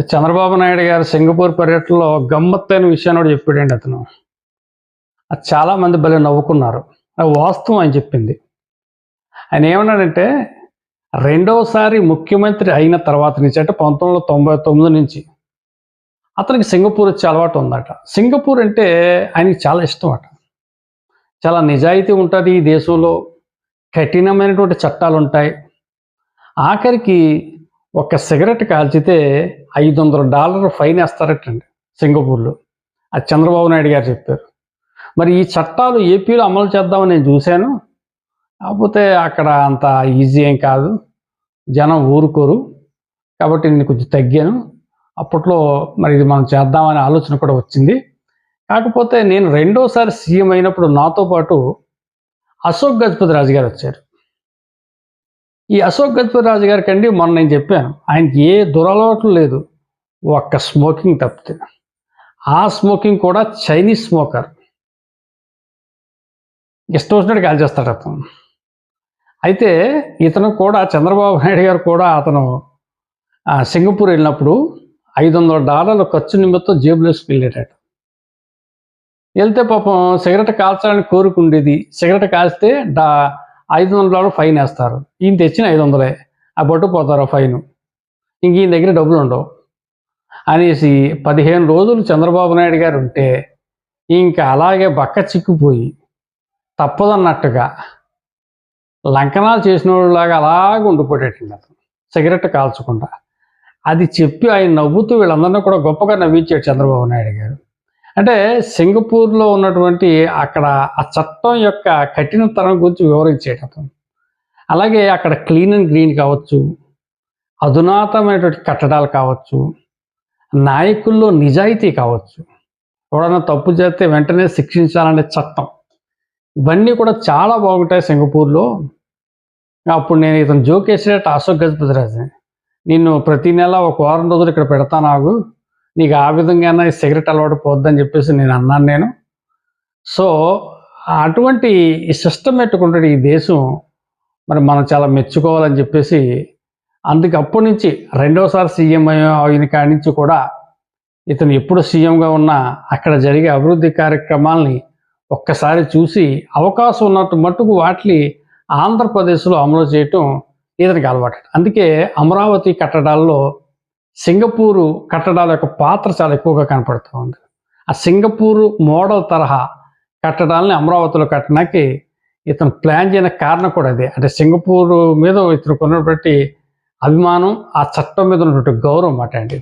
చంద్రబాబు నాయుడు గారు సింగపూర్ పర్యటనలో గమ్మత్తైన విషయాన్ని కూడా చెప్పాడండి అతను. అది చాలా మంది భలే నవ్వుకున్నారు. అది వాస్తవం అని చెప్పింది. ఆయన ఏమన్నాడంటే రెండవసారి ముఖ్యమంత్రి అయిన తర్వాత నుంచి అంటే పంతొమ్మిది వందల తొంభై తొమ్మిది నుంచి అతనికి సింగపూర్ వచ్చే అలవాటు ఉందట. సింగపూర్ అంటే ఆయనకి చాలా ఇష్టం అట చాలా నిజాయితీ ఉంటుంది ఈ దేశంలో. కఠినమైనటువంటి చట్టాలు ఉంటాయి ఆఖరికి ఒక సిగరెట్ కాల్చితే ఐదు వందల డాలర్ ఫైన్ వేస్తారటండి సింగపూర్లో. అది చంద్రబాబు నాయుడు గారు చెప్పారు. మరి ఈ చట్టాలు ఏపీలో అమలు చేద్దామని నేను చూశాను. కాకపోతే అక్కడ అంత ఈజీ ఏం కాదు. జనం ఊరుకోరు. కాబట్టి నేను కొంచెం తగ్గాను. అప్పట్లో మరి ఇది మనం చేద్దామనే ఆలోచన కూడా వచ్చింది. కాకపోతే నేను రెండోసారి సీఎం అయినప్పుడు నాతో పాటు అశోక్ గజపతి రాజు గారు వచ్చారు. ఈ అశోక్ గజపతి రాజు గారికి అండి మొన్న నేను చెప్పాను ఆయనకి ఏ దురలవాట్లు లేదు. ఒక్క స్మోకింగ్ తప్పితే. ఆ స్మోకింగ్ కూడా చైనీస్ స్మోకర్. ఇష్టం వచ్చినట్టు కాల్ చేస్తాడు అతను. అయితే ఇతను కూడా చంద్రబాబు నాయుడు గారు కూడా అతను సింగపూర్ వెళ్ళినప్పుడు ఐదు వందల డాలర్ల ఖర్చు నిమిత్తం జేబులోకి వెళ్ళాడట. వెళ్తే పాపం సిగరెట్ కాల్చాలని కోరుకుండేది. సిగరెట్ కాల్స్తే డా ఐదు వందల ఫైన్ వేస్తారు. ఈయన తెచ్చిన ఐదు వందలే. ఆ పట్టు పోతారు ఆ ఫైన్? ఇంక ఈయన దగ్గర డబ్బులు ఉండవు. అనేసి పదిహేను రోజులు చంద్రబాబు నాయుడు గారు ఉంటే ఇంకా అలాగే బక్క చిక్కుపోయి తప్పదన్నట్టుగా లంకనాలు చేసిన వాళ్ళలాగా అలాగ ఉండిపోయేటండి అతను. సిగరెట్ కాల్చకుండా. అది చెప్పి ఆయన నవ్వుతూ వీళ్ళందరినీ కూడా గొప్పగా నవ్వించాడు చంద్రబాబు నాయుడు గారు. అంటే సింగపూర్లో ఉన్నటువంటి అక్కడ ఆ చట్టం యొక్క కఠినతరం గురించి వివరించేటం అలాగే అక్కడ క్లీన్ అండ్ గ్రీన్ కావచ్చు అధునాతమైనటువంటి కట్టడాలు కావచ్చు నాయకుల్లో నిజాయితీ కావచ్చు ఎవడన్నా తప్పు చేస్తే వెంటనే శిక్షించాలనే చట్టం ఇవన్నీ కూడా చాలా బాగుంటాయి సింగపూర్లో. అప్పుడు నేను ఇతను జోక్ అశోక్ గజపతిరాజు నిన్ను ప్రతి నెల ఒక వారం రోజులు ఇక్కడ పెడతాను నాకు నీకు ఆ విధంగా సిగరెట్ అలవాటు పోద్దని చెప్పేసి నేను అన్నాను నేను. సో అటువంటి సిస్టమ్ పెట్టుకుంటే ఈ దేశం మరి మనం చాలా మెచ్చుకోవాలని చెప్పేసి అందుకే అప్పటి నుంచి రెండోసారి సీఎం అయిన కాడి నుంచి కూడా ఇతను ఎప్పుడు సీఎంగా ఉన్నా అక్కడ జరిగే అభివృద్ధి కార్యక్రమాల్ని ఒక్కసారి చూసి అవకాశం ఉన్నట్టు మట్టుకు వాటిని ఆంధ్రప్రదేశ్లో అమలు చేయటం ఇతనికి అలవాటు. అందుకే అమరావతి కట్టడాల్లో సింగపూరు కట్టడాల యొక్క పాత్ర చాలా ఎక్కువగా కనపడుతూ ఉంది. ఆ సింగపూరు మోడల్ తరహా కట్టడాలని అమరావతిలో కట్టడానికి ఇతను ప్లాన్ చేయని కారణం కూడా అదే. అంటే సింగపూరు మీద ఇతను కొన్నటువంటి అభిమానం ఆ చట్టం మీద ఉన్నటువంటి గౌరవం అటండి. అండి